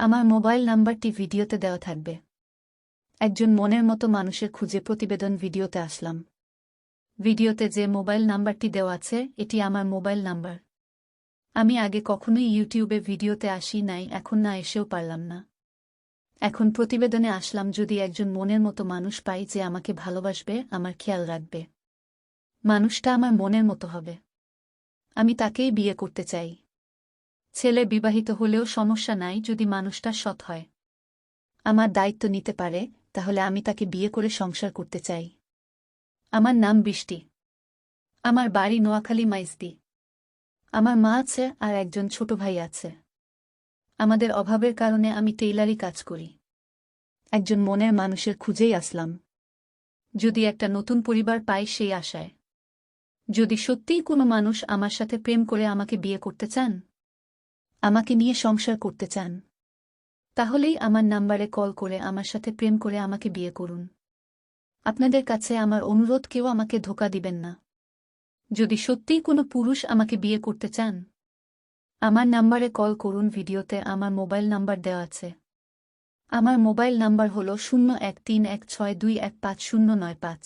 আমার মোবাইল নাম্বারটি ভিডিওতে দেওয়া থাকবে। একজন মনের মতো মানুষের খুঁজে প্রতিবেদন ভিডিওতে আসলাম। ভিডিওতে যে মোবাইল নাম্বারটি দেওয়া আছে, এটি আমার মোবাইল নাম্বার। আমি আগে কখনোই ইউটিউবে ভিডিওতে আসি নাই, এখন না এসেও পারলাম না। এখন প্রতিবেদনে আসলাম যদি একজন মনের মতো মানুষ পাই যে আমাকে ভালোবাসবে, আমার খেয়াল রাখবে। মানুষটা আমার মনের মতো হবে। আমি তাকেই বিয়ে করতে চাই। ছেলে বিবাহিত হলেও সমস্যা নাই যদি মানুষটা সৎ হয়। আমার দায়িত্ব নিতে পারে, তাহলে আমি তাকে বিয়ে করে সংসার করতে চাই। আমার নাম বৃষ্টি। আমার বাড়ি নোয়াখালী মাইজদি। আমার মা আছে আর একজন ছোট ভাই আছে। আমাদের অভাবের কারণে আমি টেইলারি কাজ করি। একজন মনের মানুষের খুঁজেই আসলাম। যদি একটা নতুন পরিবার পাই সেই আশায়। যদি সত্যিই কোনো মানুষ আমার সাথে প্রেম করে আমাকে বিয়ে করতে চান আমাকে নিয়ে সংসার করতে চান। তাহলেই আমার নাম্বারে কল করে, আমার সাথে প্রেম করে আমাকে বিয়ে করুন। আপনাদের কাছে আমার অনুরোধ, কেউ আমাকে ধোকা দিবেন না। যদি সত্যিই কোনো পুরুষ আমাকে বিয়ে করতে চান, আমার নাম্বারে কল করুন ভিডিওতে, আমার মোবাইল নাম্বার দেওয়া আছে। আমার মোবাইল নাম্বার হল শূন্য এক তিন এক ছয় দুই এক পাঁচ শূন্য নয় পাঁচ।